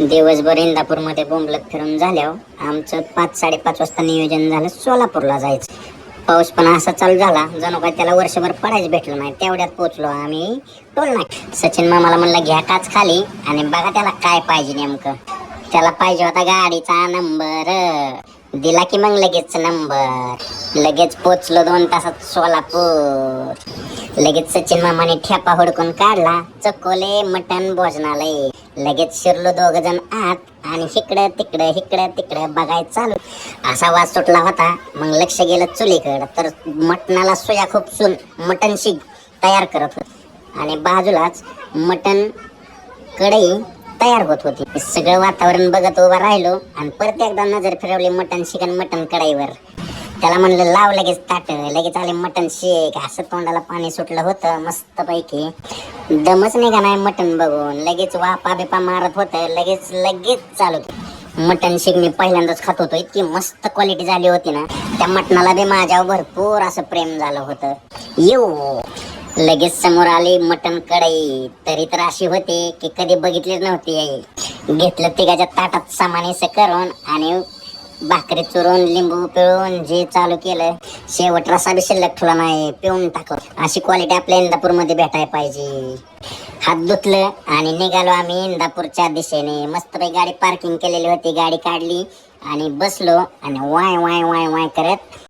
दिवसभर इंदापूरमध्ये बोंबलत फिरून झाल्यावर आमचं पाच साडेपाच वाजता नियोजन झालं सोलापूरला जायचं. पाऊस पण असा चालू झाला जणू काय त्याला वर्षभर पडायच भेटलं नाही तेवढ्यात पोचलो आम्ही टोल नाक सचिन मामाला म्हणलं घ्या काच खाली आणि बघा त्याला काय पाहिजे नेमकं. त्याला पाहिजे होता गाडीचा नंबर. दिला की मग लगेच नंबर. लगेच पोचलो दोन तासात सोलापूर. लगेच सचिन मामाने ठेपा हुडकून काढला. चकोले मटन भोजनालय. लगेच शिरलो दोघ जण आत आणि हिकडं तिकडं इकडं तिकडं बघाय चालू. असा वाज सुटला होता. मग लक्ष गेलं चुलीकडं. तर मटणाला सोया खूपसून मटण शिग तयार करत होत. आणि बाजूलाच मटण कढई तयार होत होती. सगळं वातावरण बघत उभा राहिलो आणि परत एकदा नजर फिरवली मटण शिकन मटण कढईवर. त्याला म्हणलं लाव लगेच ताट लगेच आले मटन शेक. असं तोंडाला पाणी सुटलं होतं मस्त पैकी दमच निघा नाही मटन बघून? लगेच वापा बिपा मारत होतं लगेच लगेच चालू मटन शेक मी पहिल्यांदाच खात होतो इतकी मस्त क्वालिटी झाली होती ना. त्या मटणाला बी माझ्यावर भरपूर असं प्रेम झालं होतं. येऊ. लगेच समोर आली मटण कढई. तरी तर अशी होती की कधी बघितलीच नव्हती आई. घेतलं तिघाच्या ताटात सामानेस करून आणि भाकरी चुरून लिंबू पिळून जे चालू केलं शेवट रसा बी शिल्लक ठेवला नाही पिऊन टाकलं. अशी क्वालिटी आपल्या इंदापूरमध्ये भेटायला पाहिजे. हात धुतलं आणि निघालो आम्ही इंदापूरच्या दिशेने. मस्त गाडी पार्किंग केलेली होती गाडी काढली आणि बसलो आणि वाय वाय वाय वाय करत